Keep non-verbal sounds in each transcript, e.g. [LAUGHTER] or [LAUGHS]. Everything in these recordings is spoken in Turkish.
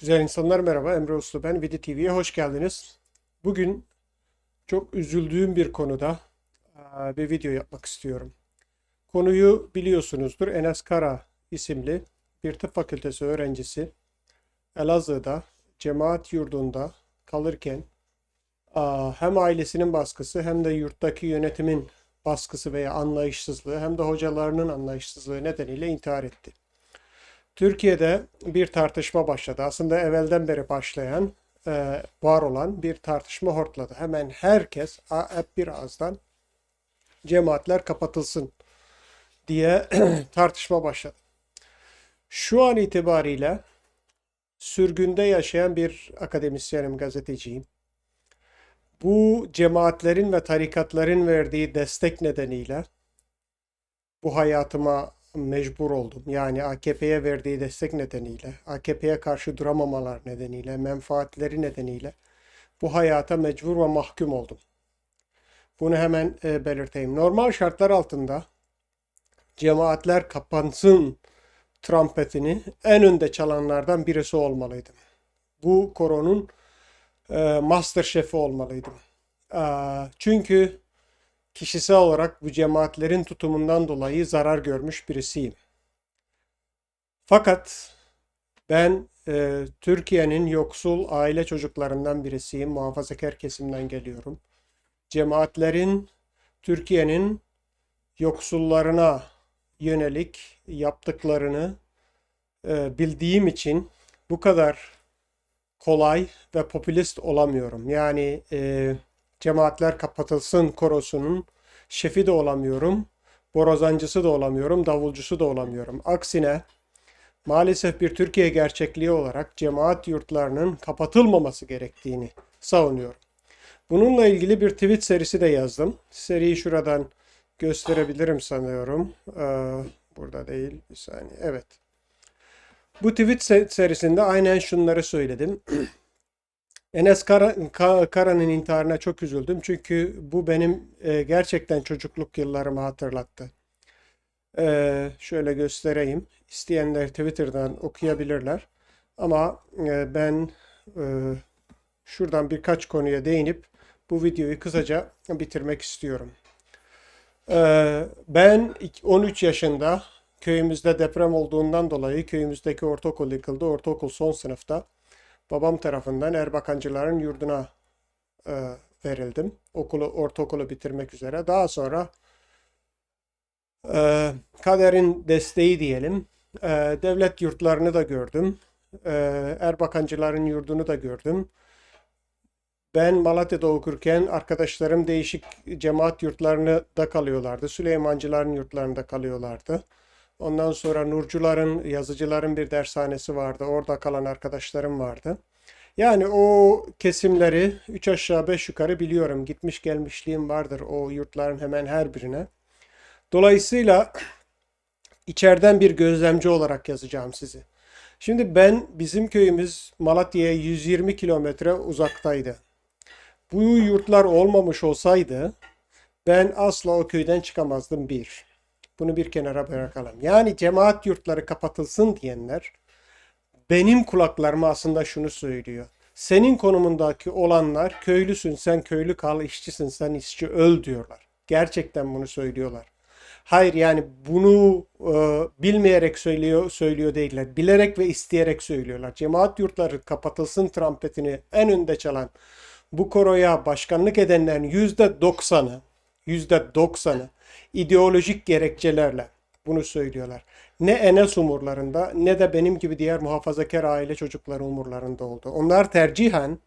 Güzel insanlar merhaba. Emre Uslu ben. Vidi TV'ye hoş geldiniz. Bugün çok üzüldüğüm bir konuda eee, bir video yapmak istiyorum. Konuyu biliyorsunuzdur. Enes Kara isimli bir tıp fakültesi öğrencisi Elazığ'da cemaat yurdunda kalırken aa, hem ailesinin baskısı hem de yurttaki yönetimin baskısı veya anlayışsızlığı hem de hocalarının anlayışsızlığı nedeniyle intihar etti. Türkiye'de bir tartışma başladı. Aslında evvelden beri başlayan, e, var olan bir tartışma hortladı. Hemen herkes hep bir ağızdan cemaatler kapatılsın diye [CLEARS THROAT] tartışma başladı. Şu an itibariyle sürgünde yaşayan bir akademisyenim, gazeteciyim. Bu cemaatlerin ve tarikatların verdiği destek nedeniyle bu hayatıma mecbur oldum. Yani AKP'ye verdiği destek nedeniyle, AKP'ye karşı duramamalar nedeniyle, menfaatleri nedeniyle bu hayata mecbur ve mahkum oldum. Bunu hemen e, belirteyim. Normal şartlar altında cemaatler kapansın trompetini en önde çalanlardan birisi olmalıydım. Bu koronun e, master şefi olmalıydım. Aa, çünkü kişisel olarak bu cemaatlerin tutumundan dolayı zarar görmüş birisiyim. Fakat ben e, Türkiye'nin yoksul aile çocuklarından birisiyim. Muhafazakar kesimden geliyorum. Cemaatlerin Türkiye'nin yoksullarına yönelik yaptıklarını e, bildiğim için bu kadar kolay ve popülist olamıyorum. Yani e, cemaatler kapatılsın korosunun şefi de olamıyorum, borazancısı da olamıyorum, davulcusu da olamıyorum. Aksine maalesef bir Türkiye gerçekliği olarak cemaat yurtlarının kapatılmaması gerektiğini savunuyorum. Bununla ilgili bir tweet serisi de yazdım. Seriyi şuradan gösterebilirim sanıyorum. Ee, burada değil, bir saniye. Evet. Bu tweet se- serisinde aynen şunları söyledim. [CLEARS THROAT] Enes Kara, Ka- Kara'nın intiharına çok üzüldüm. Çünkü bu benim e, gerçekten çocukluk yıllarımı hatırlattı. E, şöyle göstereyim. İsteyenler Twitter'dan okuyabilirler. Ama e, ben şuradan birkaç konuya değinip bu videoyu kısaca bitirmek istiyorum. Ben 13 yaşında köyümüzde deprem olduğundan dolayı köyümüzdeki ortaokul yıkıldı. Ortaokul son sınıfta babam tarafından Erbakancıların yurduna e, verildim. Okulu, ortaokulu bitirmek üzere. Daha sonra e, kaderin desteği diyelim. e, devlet yurtlarını da gördüm. E, Erbakancıların yurdunu da gördüm. Ben Malatya'da okurken arkadaşlarım değişik cemaat yurtlarını da kalıyorlardı. Süleymancıların yurtlarında kalıyorlardı. Ondan sonra Nurcuların, yazıcıların bir dershanesi vardı. Orada kalan arkadaşlarım vardı. Yani o kesimleri 3 aşağı 5 yukarı biliyorum. Gitmiş gelmişliğim vardır o yurtların hemen her birine. Dolayısıyla içeriden bir gözlemci olarak yazacağım sizi. Şimdi ben bizim köyümüz Malatya'ya 120 kilometre uzaktaydı. Bu yurtlar olmamış olsaydı ben asla o köyden çıkamazdım bir. Bunu bir kenara bırakalım. Yani cemaat yurtları kapatılsın diyenler benim kulaklarıma aslında şunu söylüyor. Senin konumundaki olanlar köylüsün sen köylü kal, işçisin sen işçi öl diyorlar. Gerçekten bunu söylüyorlar. Hayır yani bunu e, bilmeyerek söylüyor söylüyor değiller. Bilerek ve isteyerek söylüyorlar. Cemaat yurtları kapatılsın trampetini en önde çalan bu koroya başkanlık edenlerin yüzde doksanı yüzde doksanı ideolojik gerekçelerle bunu söylüyorlar. Ne Enes umurlarında ne de benim gibi diğer muhafazakar aile çocukları umurlarında oldu. Onlar tercihen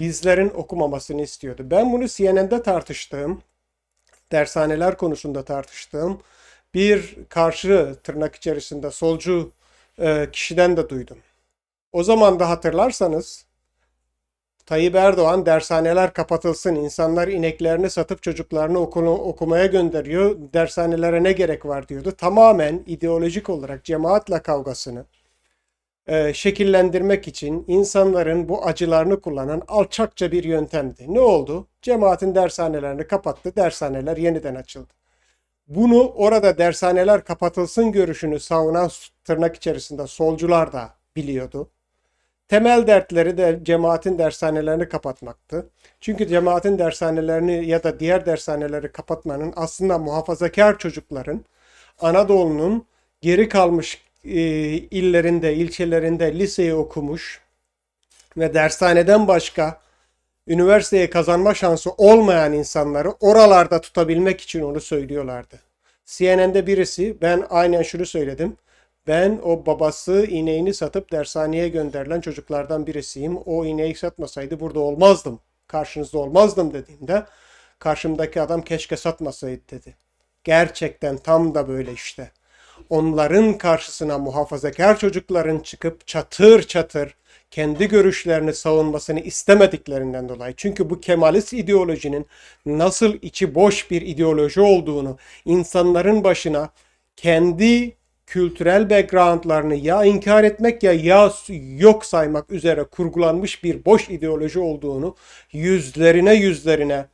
bizlerin okumamasını istiyordu. Ben bunu CNN'de tartıştığım, dershaneler konusunda tartıştığım bir karşı tırnak içerisinde solcu e, kişiden de duydum. O zaman da hatırlarsanız Tayyip Erdoğan dershaneler kapatılsın, insanlar ineklerini satıp çocuklarını okulu, okumaya gönderiyor, dershanelere ne gerek var diyordu. Tamamen ideolojik olarak cemaatle kavgasını e, şekillendirmek için insanların bu acılarını kullanan alçakça bir yöntemdi. Ne oldu? Cemaatin dershanelerini kapattı, dershaneler yeniden açıldı. Bunu orada dershaneler kapatılsın görüşünü savunan tırnak içerisinde solcular da biliyordu. Temel dertleri de cemaatin dershanelerini kapatmaktı. Çünkü cemaatin dershanelerini ya da diğer dershaneleri kapatmanın aslında muhafazakar çocukların Anadolu'nun geri kalmış e, illerinde, ilçelerinde liseyi okumuş ve dershaneden başka üniversiteye kazanma şansı olmayan insanları oralarda tutabilmek için onu söylüyorlardı. CNN'de birisi ben aynen şunu söyledim. Ben o babası ineğini satıp dershaneye gönderilen çocuklardan birisiyim. O ineği satmasaydı burada olmazdım. Karşınızda olmazdım dediğimde karşımdaki adam keşke satmasaydı dedi. Gerçekten tam da böyle işte. Onların karşısına muhafazakar çocukların çıkıp çatır çatır kendi görüşlerini savunmasını istemediklerinden dolayı. Çünkü bu Kemalist ideolojinin nasıl içi boş bir ideoloji olduğunu, insanların başına kendi kültürel backgroundlarını ya inkar etmek ya ya yok saymak üzere kurgulanmış bir boş ideoloji olduğunu yüzlerine yüzlerine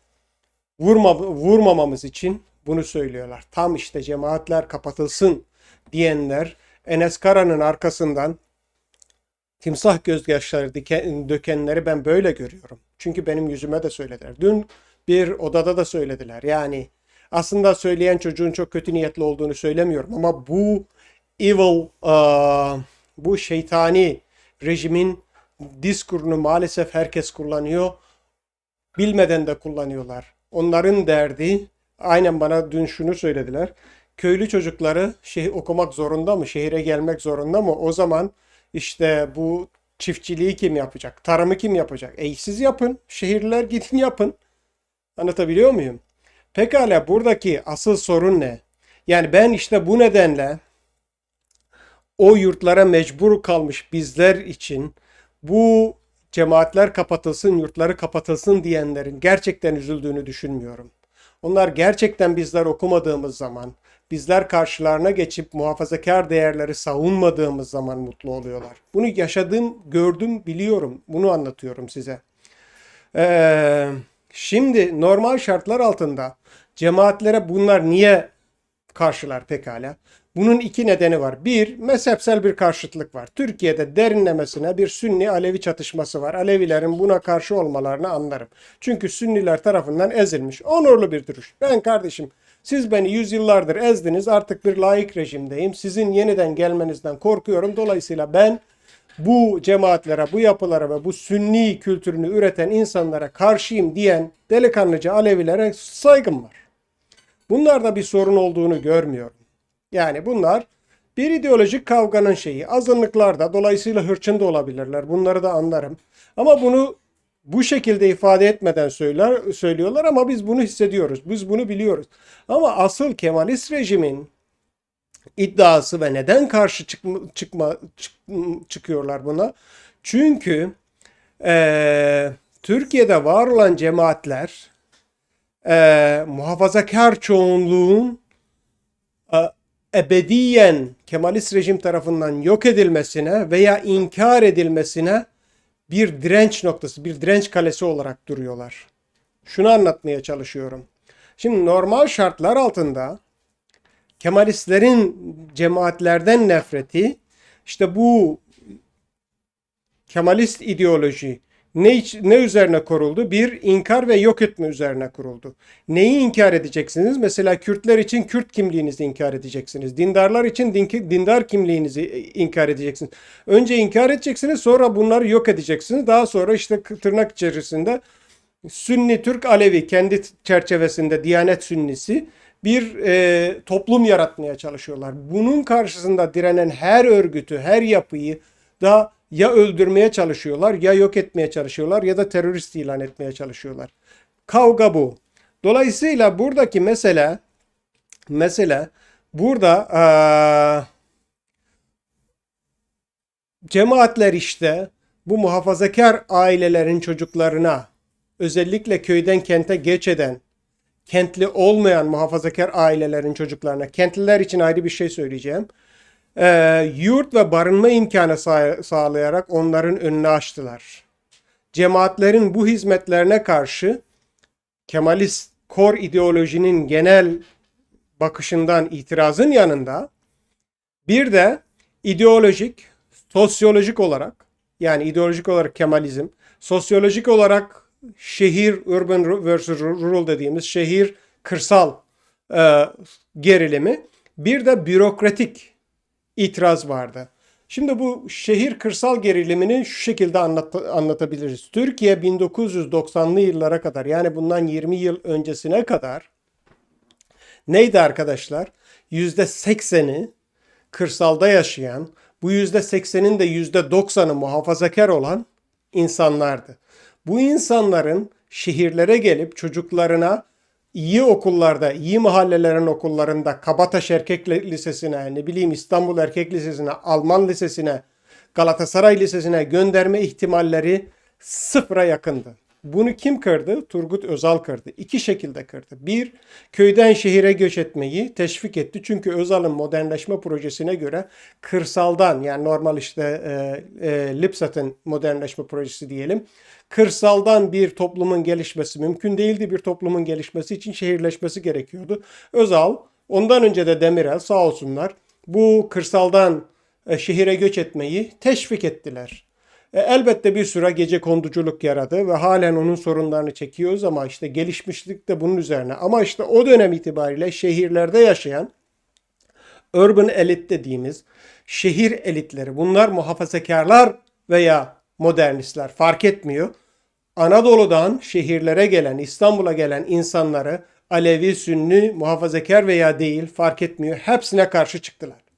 vurma, vurmamamız için bunu söylüyorlar. Tam işte cemaatler kapatılsın diyenler Enes Kara'nın arkasından timsah gözyaşları dökenleri ben böyle görüyorum. Çünkü benim yüzüme de söylediler. Dün bir odada da söylediler. Yani aslında söyleyen çocuğun çok kötü niyetli olduğunu söylemiyorum ama bu evil, bu şeytani rejimin diskurunu maalesef herkes kullanıyor. Bilmeden de kullanıyorlar. Onların derdi, aynen bana dün şunu söylediler. Köylü çocukları şehir okumak zorunda mı? Şehire gelmek zorunda mı? O zaman işte bu çiftçiliği kim yapacak? Tarımı kim yapacak? E siz yapın. Şehirler gidin yapın. Anlatabiliyor muyum? Pekala buradaki asıl sorun ne? Yani ben işte bu nedenle o yurtlara mecbur kalmış bizler için bu cemaatler kapatılsın, yurtları kapatılsın diyenlerin gerçekten üzüldüğünü düşünmüyorum. Onlar gerçekten bizler okumadığımız zaman, bizler karşılarına geçip muhafazakar değerleri savunmadığımız zaman mutlu oluyorlar. Bunu yaşadım, gördüm, biliyorum. Bunu anlatıyorum size. Ee, şimdi normal şartlar altında cemaatlere bunlar niye karşılar pekala? Bunun iki nedeni var. Bir, mezhepsel bir karşıtlık var. Türkiye'de derinlemesine bir Sünni-Alevi çatışması var. Alevilerin buna karşı olmalarını anlarım. Çünkü Sünniler tarafından ezilmiş. Onurlu bir duruş. Ben kardeşim siz beni yüzyıllardır ezdiniz. Artık bir laik rejimdeyim. Sizin yeniden gelmenizden korkuyorum. Dolayısıyla ben bu cemaatlere, bu yapılara ve bu sünni kültürünü üreten insanlara karşıyım diyen delikanlıca Alevilere saygım var. Bunlarda bir sorun olduğunu görmüyorum. Yani bunlar bir ideolojik kavganın şeyi. Azınlıklar da dolayısıyla hırçın da olabilirler. Bunları da anlarım. Ama bunu bu şekilde ifade etmeden söyler, söylüyorlar ama biz bunu hissediyoruz. Biz bunu biliyoruz. Ama asıl Kemalist rejimin iddiası ve neden karşı çıkma, çıkma çık, çıkıyorlar buna? Çünkü e, Türkiye'de var olan cemaatler e, muhafazakar çoğunluğun e, ebediyen Kemalist rejim tarafından yok edilmesine veya inkar edilmesine bir direnç noktası, bir direnç kalesi olarak duruyorlar. Şunu anlatmaya çalışıyorum. Şimdi normal şartlar altında Kemalistlerin cemaatlerden nefreti işte bu Kemalist ideoloji ne, ne üzerine kuruldu? Bir, inkar ve yok etme üzerine kuruldu. Neyi inkar edeceksiniz? Mesela Kürtler için Kürt kimliğinizi inkar edeceksiniz. Dindarlar için din, dindar kimliğinizi e, inkar edeceksiniz. Önce inkar edeceksiniz, sonra bunları yok edeceksiniz. Daha sonra işte tırnak içerisinde Sünni Türk Alevi kendi çerçevesinde Diyanet Sünnisi bir e, toplum yaratmaya çalışıyorlar. Bunun karşısında direnen her örgütü, her yapıyı da ya öldürmeye çalışıyorlar ya yok etmeye çalışıyorlar ya da terörist ilan etmeye çalışıyorlar. Kavga bu. Dolayısıyla buradaki mesele mesele burada aa, cemaatler işte bu muhafazakar ailelerin çocuklarına özellikle köyden kente geç eden kentli olmayan muhafazakar ailelerin çocuklarına kentliler için ayrı bir şey söyleyeceğim e, yurt ve barınma imkanı sağ, sağlayarak onların önünü açtılar. Cemaatlerin bu hizmetlerine karşı Kemalist kor ideolojinin genel bakışından itirazın yanında bir de ideolojik, sosyolojik olarak Yani ideolojik olarak Kemalizm, sosyolojik olarak şehir urban versus rural dediğimiz şehir kırsal e, gerilimi, bir de bürokratik itiraz vardı. Şimdi bu şehir kırsal gerilimini şu şekilde anlat, anlatabiliriz. Türkiye 1990'lı yıllara kadar yani bundan 20 yıl öncesine kadar neydi arkadaşlar? %80'i kırsalda yaşayan, bu %80'in de %90'ı muhafazakar olan insanlardı. Bu insanların şehirlere gelip çocuklarına iyi okullarda, iyi mahallelerin okullarında Kabataş Erkek Lisesi'ne, ne bileyim İstanbul Erkek Lisesi'ne, Alman Lisesi'ne, Galatasaray Lisesi'ne gönderme ihtimalleri sıfıra yakındı. Bunu kim kırdı? Turgut Özal kırdı. İki şekilde kırdı. Bir, köyden şehire göç etmeyi teşvik etti. Çünkü Özal'ın modernleşme projesine göre kırsaldan yani normal işte e, e, Lipsat'ın modernleşme projesi diyelim. Kırsaldan bir toplumun gelişmesi mümkün değildi. Bir toplumun gelişmesi için şehirleşmesi gerekiyordu. Özal, ondan önce de Demirel sağ olsunlar bu kırsaldan e, şehire göç etmeyi teşvik ettiler. E, elbette bir süre gece konduculuk yaradı ve halen onun sorunlarını çekiyoruz ama işte gelişmişlik de bunun üzerine. Ama işte o dönem itibariyle şehirlerde yaşayan urban elit dediğimiz şehir elitleri bunlar muhafazakarlar veya modernistler fark etmiyor. Anadolu'dan şehirlere gelen, İstanbul'a gelen insanları Alevi, Sünni, muhafazakar veya değil fark etmiyor. Hepsine karşı çıktılar.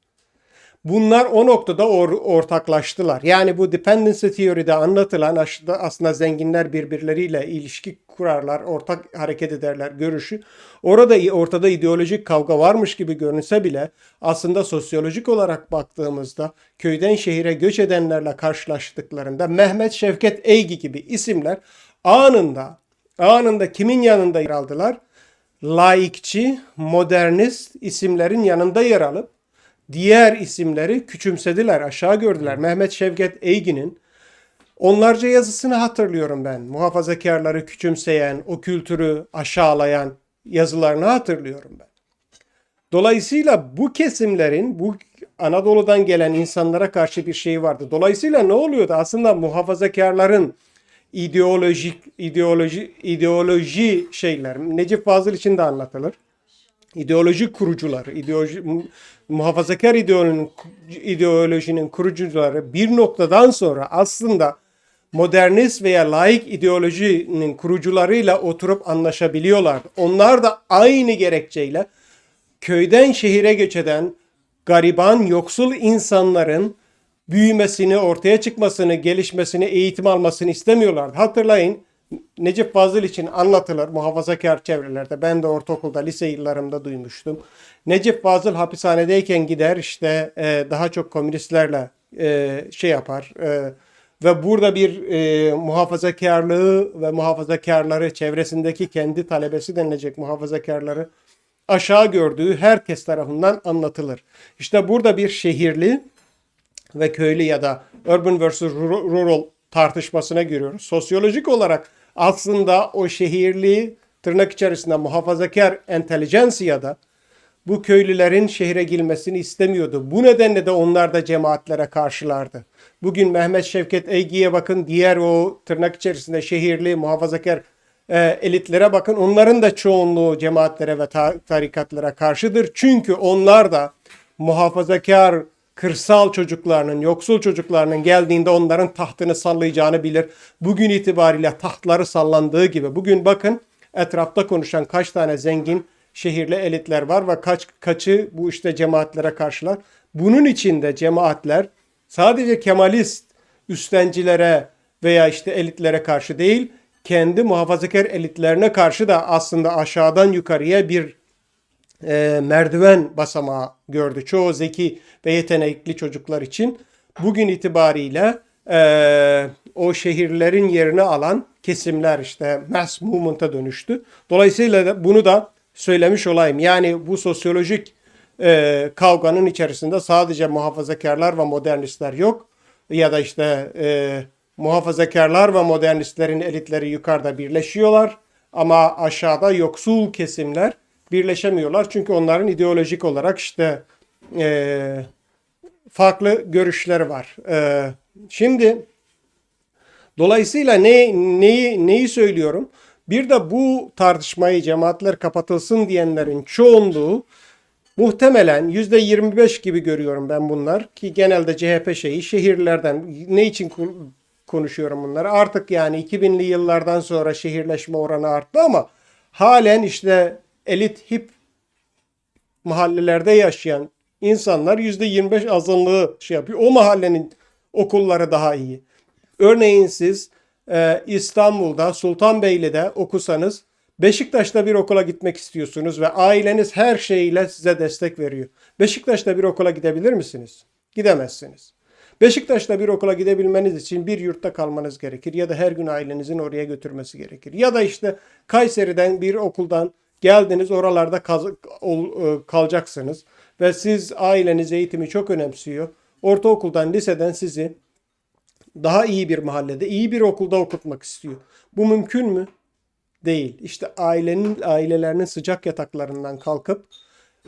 Bunlar o noktada or, ortaklaştılar. Yani bu dependency teoride anlatılan aslında zenginler birbirleriyle ilişki kurarlar, ortak hareket ederler görüşü. Orada ortada ideolojik kavga varmış gibi görünse bile aslında sosyolojik olarak baktığımızda köyden şehire göç edenlerle karşılaştıklarında Mehmet Şevket Eygi gibi isimler anında anında kimin yanında yer aldılar? Laikçi, modernist isimlerin yanında yer alıp diğer isimleri küçümsediler, aşağı gördüler. Mehmet Şevket Eygi'nin onlarca yazısını hatırlıyorum ben. Muhafazakarları küçümseyen, o kültürü aşağılayan yazılarını hatırlıyorum ben. Dolayısıyla bu kesimlerin, bu Anadolu'dan gelen insanlara karşı bir şey vardı. Dolayısıyla ne oluyordu? Aslında muhafazakarların ideolojik ideoloji ideoloji şeyler Necip Fazıl için de anlatılır ideoloji kurucuları, ideoloji, muhafazakar ideolojinin, ideolojinin kurucuları bir noktadan sonra aslında modernist veya laik ideolojinin kurucularıyla oturup anlaşabiliyorlar. Onlar da aynı gerekçeyle köyden şehire göç eden gariban, yoksul insanların büyümesini, ortaya çıkmasını, gelişmesini, eğitim almasını istemiyorlar. Hatırlayın Necip Fazıl için anlatılır muhafazakar çevrelerde. Ben de ortaokulda, lise yıllarımda duymuştum. Necip Fazıl hapishanedeyken gider işte e, daha çok komünistlerle e, şey yapar. E, ve burada bir e, muhafazakarlığı ve muhafazakarları çevresindeki kendi talebesi denilecek muhafazakarları aşağı gördüğü herkes tarafından anlatılır. İşte burada bir şehirli ve köylü ya da urban versus rural tartışmasına giriyoruz. Sosyolojik olarak aslında o şehirli tırnak içerisinde muhafazakar entelijensiya da bu köylülerin şehre girmesini istemiyordu. Bu nedenle de onlar da cemaatlere karşılardı. Bugün Mehmet Şevket Eygi'ye bakın, diğer o tırnak içerisinde şehirli muhafazakar e, elitlere bakın. Onların da çoğunluğu cemaatlere ve ta tarikatlara karşıdır. Çünkü onlar da muhafazakar kırsal çocuklarının, yoksul çocuklarının geldiğinde onların tahtını sallayacağını bilir. Bugün itibariyle tahtları sallandığı gibi. Bugün bakın etrafta konuşan kaç tane zengin şehirli elitler var ve kaç kaçı bu işte cemaatlere karşılar. Bunun içinde cemaatler sadece Kemalist üstencilere veya işte elitlere karşı değil, kendi muhafazakar elitlerine karşı da aslında aşağıdan yukarıya bir e, merdiven basamağı gördü. Çoğu zeki ve yetenekli çocuklar için bugün itibariyle e, o şehirlerin yerini alan kesimler işte mass movement'a dönüştü. Dolayısıyla da bunu da söylemiş olayım. Yani bu sosyolojik e, kavganın içerisinde sadece muhafazakarlar ve modernistler yok. Ya da işte e, muhafazakarlar ve modernistlerin elitleri yukarıda birleşiyorlar. Ama aşağıda yoksul kesimler birleşemiyorlar. Çünkü onların ideolojik olarak işte e, farklı görüşleri var. E, şimdi Dolayısıyla ne, neyi, neyi söylüyorum? Bir de bu tartışmayı cemaatler kapatılsın diyenlerin çoğunluğu muhtemelen %25 gibi görüyorum ben bunlar ki genelde CHP şeyi şehirlerden ne için konuşuyorum bunları? Artık yani 2000'li yıllardan sonra şehirleşme oranı arttı ama halen işte elit hip mahallelerde yaşayan insanlar %25 azınlığı şey yapıyor. O mahallenin okulları daha iyi. Örneğin siz e, İstanbul'da Sultanbeyli'de okusanız Beşiktaş'ta bir okula gitmek istiyorsunuz ve aileniz her şeyiyle size destek veriyor. Beşiktaş'ta bir okula gidebilir misiniz? Gidemezsiniz. Beşiktaş'ta bir okula gidebilmeniz için bir yurtta kalmanız gerekir ya da her gün ailenizin oraya götürmesi gerekir. Ya da işte Kayseri'den bir okuldan geldiniz oralarda kaz- ol- e, kalacaksınız ve siz aileniz eğitimi çok önemsiyor. Ortaokuldan, liseden sizi daha iyi bir mahallede, iyi bir okulda okutmak istiyor. Bu mümkün mü? Değil. İşte ailenin ailelerinin sıcak yataklarından kalkıp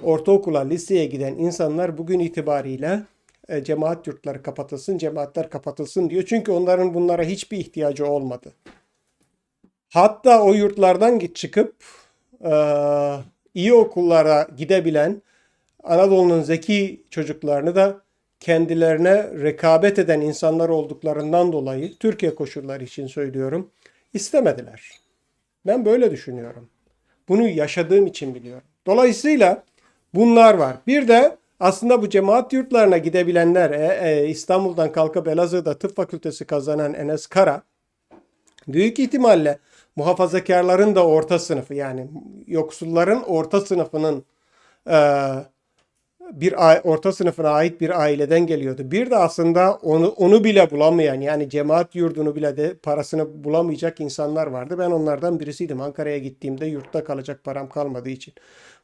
ortaokula, liseye giden insanlar bugün itibariyle e, cemaat yurtları kapatılsın, cemaatler kapatılsın diyor. Çünkü onların bunlara hiçbir ihtiyacı olmadı. Hatta o yurtlardan çıkıp iyi okullara gidebilen Anadolu'nun zeki çocuklarını da kendilerine rekabet eden insanlar olduklarından dolayı Türkiye koşulları için söylüyorum istemediler. Ben böyle düşünüyorum. Bunu yaşadığım için biliyorum. Dolayısıyla bunlar var. Bir de aslında bu cemaat yurtlarına gidebilenler e, e, İstanbul'dan kalkıp Elazığ'da tıp fakültesi kazanan Enes Kara büyük ihtimalle muhafazakarların da orta sınıfı yani yoksulların orta sınıfının e, bir orta sınıfına ait bir aileden geliyordu. Bir de aslında onu onu bile bulamayan yani cemaat yurdunu bile de parasını bulamayacak insanlar vardı. Ben onlardan birisiydim. Ankara'ya gittiğimde yurtta kalacak param kalmadığı için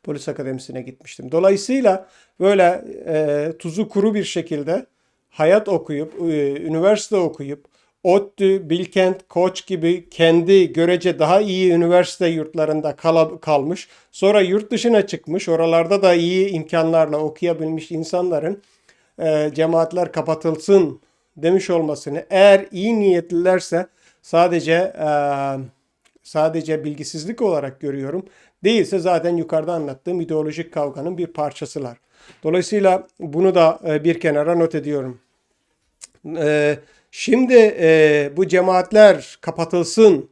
polis akademisine gitmiştim. Dolayısıyla böyle e, tuzu kuru bir şekilde hayat okuyup, e, üniversite okuyup, ODTÜ, Bilkent, Koç gibi kendi görece daha iyi üniversite yurtlarında kala- kalmış. Sonra yurt dışına çıkmış. Oralarda da iyi imkanlarla okuyabilmiş insanların e, cemaatler kapatılsın demiş olmasını eğer iyi niyetlilerse sadece e, sadece bilgisizlik olarak görüyorum. Değilse zaten yukarıda anlattığım ideolojik kavganın bir parçasılar. Dolayısıyla bunu da e, bir kenara not ediyorum. Ee, şimdi e, bu cemaatler kapatılsın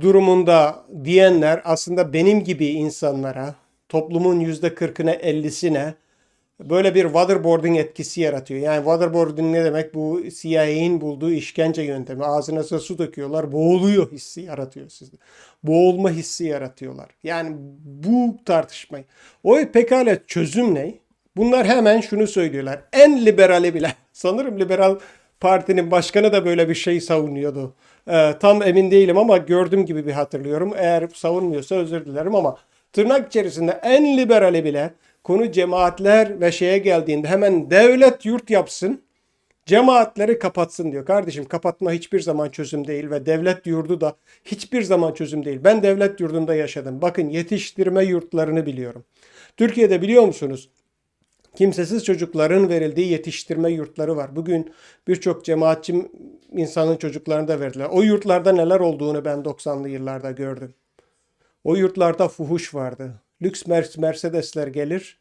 durumunda diyenler aslında benim gibi insanlara toplumun yüzde kırkına ellisine böyle bir waterboarding etkisi yaratıyor. Yani waterboarding ne demek? Bu CIA'nin bulduğu işkence yöntemi. Ağzına su döküyorlar, boğuluyor hissi yaratıyor sizde. Boğulma hissi yaratıyorlar. Yani bu tartışmayı. O pekala çözüm ne? Bunlar hemen şunu söylüyorlar. En liberali bile. [LAUGHS] Sanırım liberal partinin başkanı da böyle bir şey savunuyordu. Ee, tam emin değilim ama gördüğüm gibi bir hatırlıyorum. Eğer savunmuyorsa özür dilerim ama tırnak içerisinde en liberali bile konu cemaatler ve şeye geldiğinde hemen devlet yurt yapsın. Cemaatleri kapatsın diyor. Kardeşim kapatma hiçbir zaman çözüm değil ve devlet yurdu da hiçbir zaman çözüm değil. Ben devlet yurdunda yaşadım. Bakın yetiştirme yurtlarını biliyorum. Türkiye'de biliyor musunuz? Kimsesiz çocukların verildiği yetiştirme yurtları var. Bugün birçok cemaatçi insanın çocuklarını da verdiler. O yurtlarda neler olduğunu ben 90'lı yıllarda gördüm. O yurtlarda fuhuş vardı. Lüks Mer- Mercedesler gelir.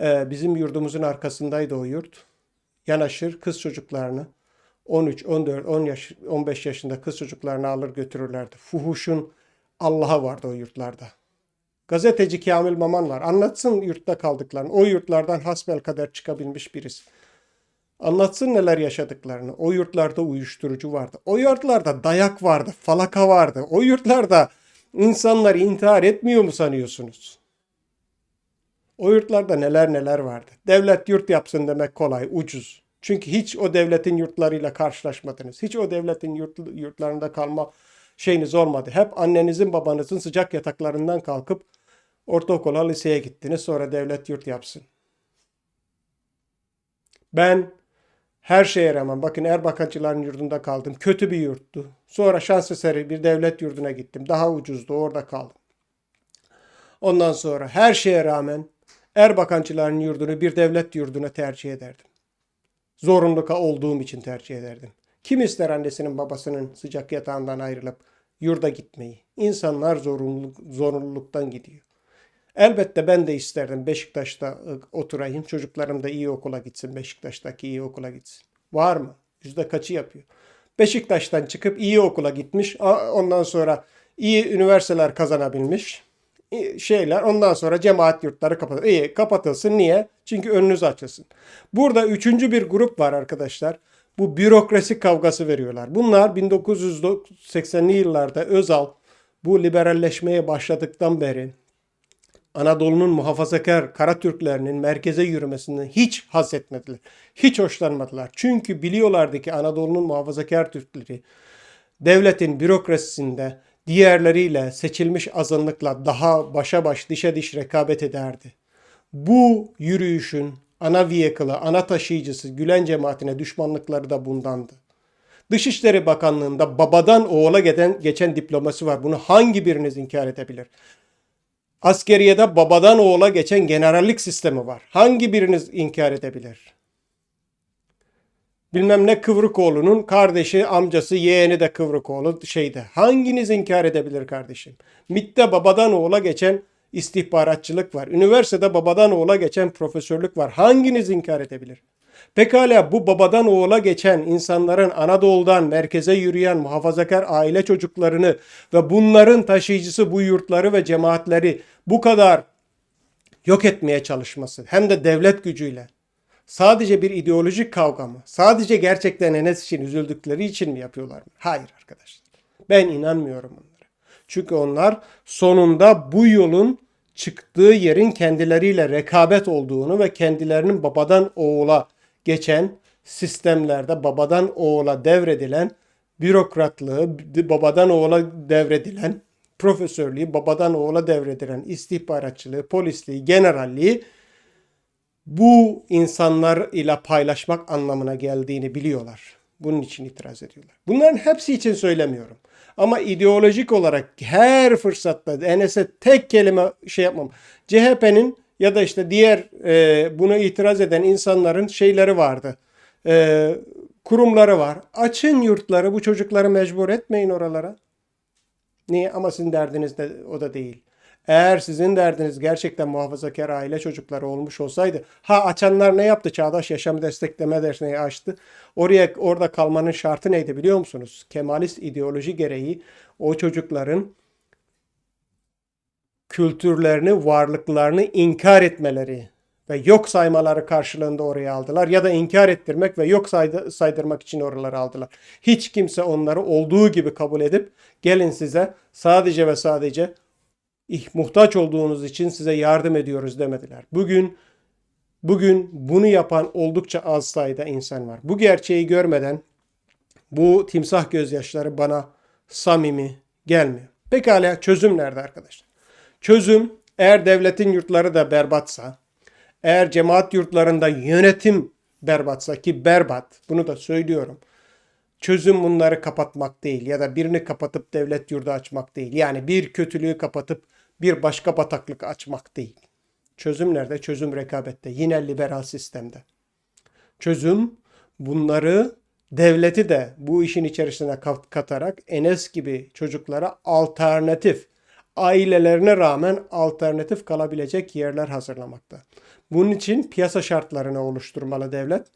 Ee, bizim yurdumuzun arkasındaydı o yurt. Yanaşır kız çocuklarını 13, 14, 10 yaş, 15 yaşında kız çocuklarını alır götürürlerdi. Fuhuşun Allah'a vardı o yurtlarda. Gazeteci Kamil Maman var. Anlatsın yurtta kaldıklarını. O yurtlardan hasbelkader çıkabilmiş birisi. Anlatsın neler yaşadıklarını. O yurtlarda uyuşturucu vardı. O yurtlarda dayak vardı, falaka vardı. O yurtlarda insanlar intihar etmiyor mu sanıyorsunuz? O yurtlarda neler neler vardı. Devlet yurt yapsın demek kolay, ucuz. Çünkü hiç o devletin yurtlarıyla karşılaşmadınız. Hiç o devletin yurt, yurtlarında kalma şeyiniz olmadı. Hep annenizin babanızın sıcak yataklarından kalkıp ortaokula, liseye gittiniz. Sonra devlet yurt yapsın. Ben her şeye rağmen bakın Erbakancıların yurdunda kaldım. Kötü bir yurttu. Sonra şans eseri bir devlet yurduna gittim. Daha ucuzdu orada kaldım. Ondan sonra her şeye rağmen Erbakancıların yurdunu bir devlet yurduna tercih ederdim. Zorunlu olduğum için tercih ederdim. Kim ister annesinin babasının sıcak yatağından ayrılıp yurda gitmeyi? İnsanlar zorunluluk, zorunluluktan gidiyor. Elbette ben de isterdim Beşiktaş'ta ı, oturayım. Çocuklarım da iyi okula gitsin. Beşiktaş'taki iyi okula gitsin. Var mı? Yüzde kaçı yapıyor? Beşiktaş'tan çıkıp iyi okula gitmiş. Ondan sonra iyi üniversiteler kazanabilmiş. Şeyler ondan sonra cemaat yurtları kapatılır. İyi kapatılsın. Niye? Çünkü önünüz açılsın. Burada üçüncü bir grup var arkadaşlar. Bu bürokrasi kavgası veriyorlar. Bunlar 1980'li yıllarda Özal bu liberalleşmeye başladıktan beri Anadolu'nun muhafazakar Kara Türklerinin merkeze yürümesinden hiç haz etmediler. Hiç hoşlanmadılar. Çünkü biliyorlardı ki Anadolu'nun muhafazakar Türkleri devletin bürokrasisinde diğerleriyle seçilmiş azınlıkla daha başa baş dişe diş rekabet ederdi. Bu yürüyüşün ana vehicle'ı, ana taşıyıcısı Gülen cemaatine düşmanlıkları da bundandı. Dışişleri Bakanlığı'nda babadan oğula geçen, geçen diplomasi var. Bunu hangi biriniz inkar edebilir? Askeriyede babadan oğula geçen generallik sistemi var. Hangi biriniz inkar edebilir? Bilmem ne Kıvrıkoğlu'nun kardeşi, amcası, yeğeni de Kıvrıkoğlu şeyde. Hanginiz inkar edebilir kardeşim? MİT'te babadan oğula geçen istihbaratçılık var. Üniversitede babadan oğula geçen profesörlük var. Hanginiz inkar edebilir? Pekala bu babadan oğula geçen insanların Anadolu'dan merkeze yürüyen muhafazakar aile çocuklarını ve bunların taşıyıcısı bu yurtları ve cemaatleri bu kadar yok etmeye çalışması hem de devlet gücüyle sadece bir ideolojik kavga mı? Sadece gerçekten Enes için üzüldükleri için mi yapıyorlar mı? Hayır arkadaşlar. Ben inanmıyorum onlara. Çünkü onlar sonunda bu yolun çıktığı yerin kendileriyle rekabet olduğunu ve kendilerinin babadan oğula geçen sistemlerde babadan oğula devredilen bürokratlığı, babadan oğula devredilen profesörlüğü, babadan oğula devredilen istihbaratçılığı, polisliği, generalliği bu insanlar ile paylaşmak anlamına geldiğini biliyorlar. Bunun için itiraz ediyorlar. Bunların hepsi için söylemiyorum. Ama ideolojik olarak her fırsatta Enes'e tek kelime şey yapmam. CHP'nin ya da işte diğer e, buna itiraz eden insanların şeyleri vardı. E, kurumları var. Açın yurtları bu çocukları mecbur etmeyin oralara. Niye? Ama sizin derdiniz de o da değil. Eğer sizin derdiniz gerçekten muhafazakar aile çocukları olmuş olsaydı, ha açanlar ne yaptı? Çağdaş Yaşam Destekleme Derneği açtı. Oraya orada kalmanın şartı neydi biliyor musunuz? Kemalist ideoloji gereği o çocukların kültürlerini, varlıklarını inkar etmeleri ve yok saymaları karşılığında oraya aldılar ya da inkar ettirmek ve yok saydı, saydırmak için oraları aldılar. Hiç kimse onları olduğu gibi kabul edip gelin size sadece ve sadece ih- muhtaç olduğunuz için size yardım ediyoruz demediler. Bugün bugün bunu yapan oldukça az sayıda insan var. Bu gerçeği görmeden bu timsah gözyaşları bana samimi gelmiyor. Pekala çözüm nerede arkadaşlar? Çözüm eğer devletin yurtları da berbatsa, eğer cemaat yurtlarında yönetim berbatsa ki berbat, bunu da söylüyorum. Çözüm bunları kapatmak değil ya da birini kapatıp devlet yurdu açmak değil. Yani bir kötülüğü kapatıp bir başka bataklık açmak değil. Çözüm nerede? Çözüm rekabette. Yine liberal sistemde. Çözüm bunları devleti de bu işin içerisine kat- katarak Enes gibi çocuklara alternatif, ailelerine rağmen alternatif kalabilecek yerler hazırlamakta. Bunun için piyasa şartlarını oluşturmalı devlet.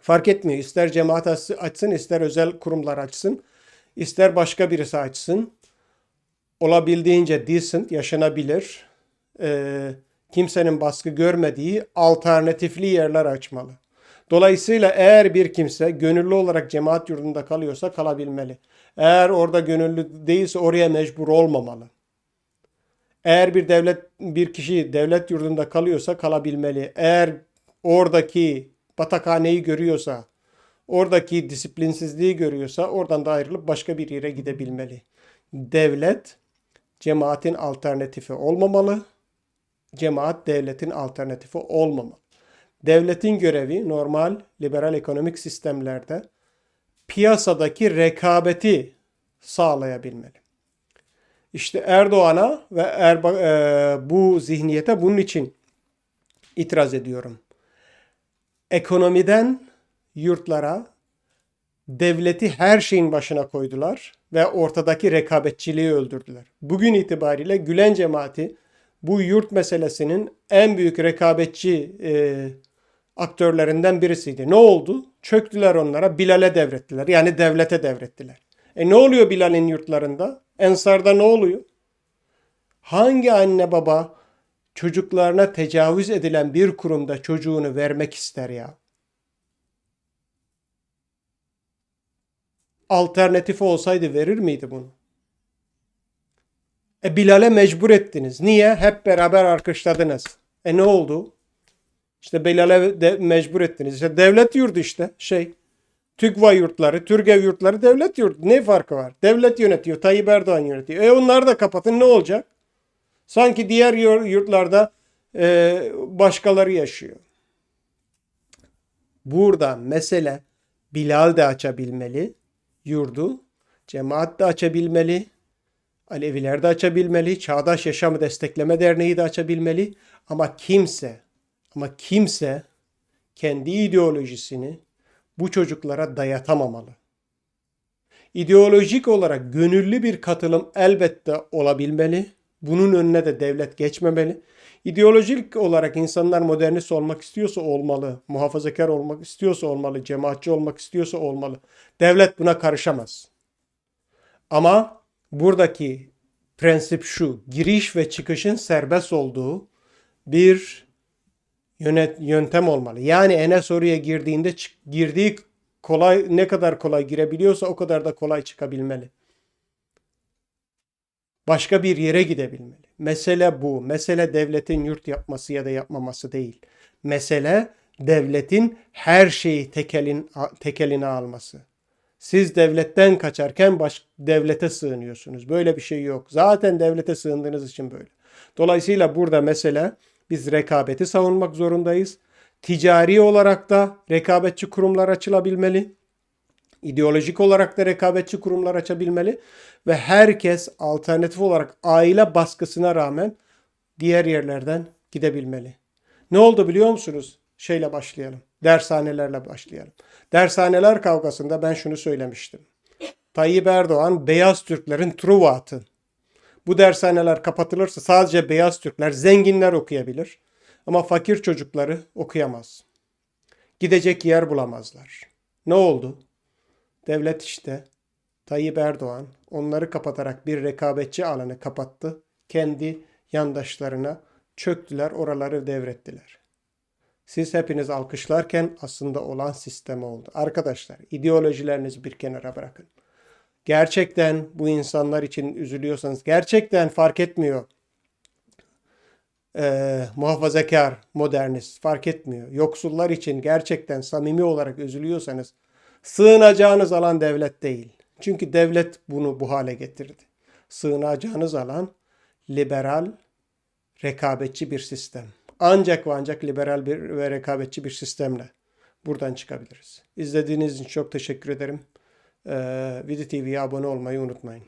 Fark etmiyor. İster cemaat açsın- ister özel kurumlar açsın, ister başka birisi açsın. Olabildiğince decent, yaşanabilir, e, kimsenin baskı görmediği alternatifli yerler açmalı. Dolayısıyla eğer bir kimse gönüllü olarak cemaat yurdunda kalıyorsa kalabilmeli. Eğer orada gönüllü değilse oraya mecbur olmamalı. Eğer bir devlet bir kişi devlet yurdunda kalıyorsa kalabilmeli. Eğer oradaki batakhaneyi görüyorsa, oradaki disiplinsizliği görüyorsa oradan da ayrılıp başka bir yere gidebilmeli. Devlet cemaatin alternatifi olmamalı. Cemaat devletin alternatifi olmamalı. Devletin görevi normal liberal ekonomik sistemlerde piyasadaki rekabeti sağlayabilmeli. İşte Erdoğan'a ve Erba, e, bu zihniyete bunun için itiraz ediyorum. Ekonomiden yurtlara, devleti her şeyin başına koydular ve ortadaki rekabetçiliği öldürdüler. Bugün itibariyle Gülen cemaati bu yurt meselesinin en büyük rekabetçi e, aktörlerinden birisiydi. Ne oldu? Çöktüler onlara, Bilal'e devrettiler. Yani devlete devrettiler. E ne oluyor Bilal'in yurtlarında? Ensar'da ne oluyor? Hangi anne baba çocuklarına tecavüz edilen bir kurumda çocuğunu vermek ister ya? Alternatifi olsaydı verir miydi bunu? E Bilal'e mecbur ettiniz. Niye? Hep beraber alkışladınız. E ne oldu? İşte Bilal'e de mecbur ettiniz. İşte devlet yurdu işte şey. TÜGVA yurtları, Türgev yurtları devlet yurdu. Ne farkı var? Devlet yönetiyor, Tayyip Erdoğan yönetiyor. E onları da kapatın ne olacak? Sanki diğer yur- yurtlarda e, başkaları yaşıyor. Burada mesele Bilal de açabilmeli yurdu, cemaat de açabilmeli, Aleviler de açabilmeli, Çağdaş Yaşamı Destekleme Derneği de açabilmeli ama kimse ama kimse kendi ideolojisini bu çocuklara dayatamamalı. İdeolojik olarak gönüllü bir katılım elbette olabilmeli. Bunun önüne de devlet geçmemeli. İdeolojik olarak insanlar modernist olmak istiyorsa olmalı. Muhafazakar olmak istiyorsa olmalı. Cemaatçi olmak istiyorsa olmalı. Devlet buna karışamaz. Ama buradaki prensip şu. Giriş ve çıkışın serbest olduğu bir yönet, yöntem olmalı. Yani Enes oraya girdiğinde girdiği kolay ne kadar kolay girebiliyorsa o kadar da kolay çıkabilmeli. Başka bir yere gidebilmeli. Mesele bu. Mesele devletin yurt yapması ya da yapmaması değil. Mesele devletin her şeyi tekelin, tekeline alması. Siz devletten kaçarken baş, devlete sığınıyorsunuz. Böyle bir şey yok. Zaten devlete sığındığınız için böyle. Dolayısıyla burada mesele biz rekabeti savunmak zorundayız. Ticari olarak da rekabetçi kurumlar açılabilmeli. İdeolojik olarak da rekabetçi kurumlar açabilmeli ve herkes alternatif olarak aile baskısına rağmen diğer yerlerden gidebilmeli. Ne oldu biliyor musunuz? Şeyle başlayalım. Dershanelerle başlayalım. Dershaneler kavgasında ben şunu söylemiştim. Tayyip Erdoğan beyaz Türklerin Truva atı. Bu dershaneler kapatılırsa sadece beyaz Türkler, zenginler okuyabilir. Ama fakir çocukları okuyamaz. Gidecek yer bulamazlar. Ne oldu? Devlet işte Tayyip Erdoğan onları kapatarak bir rekabetçi alanı kapattı. Kendi yandaşlarına çöktüler, oraları devrettiler. Siz hepiniz alkışlarken aslında olan sistem oldu. Arkadaşlar ideolojilerinizi bir kenara bırakın. Gerçekten bu insanlar için üzülüyorsanız gerçekten fark etmiyor. Ee, muhafazakar, modernist fark etmiyor. Yoksullar için gerçekten samimi olarak üzülüyorsanız sığınacağınız alan devlet değil. Çünkü devlet bunu bu hale getirdi. Sığınacağınız alan liberal, rekabetçi bir sistem. Ancak ve ancak liberal bir ve rekabetçi bir sistemle buradan çıkabiliriz. İzlediğiniz için çok teşekkür ederim. Ee, Vidi TV'ye abone olmayı unutmayın.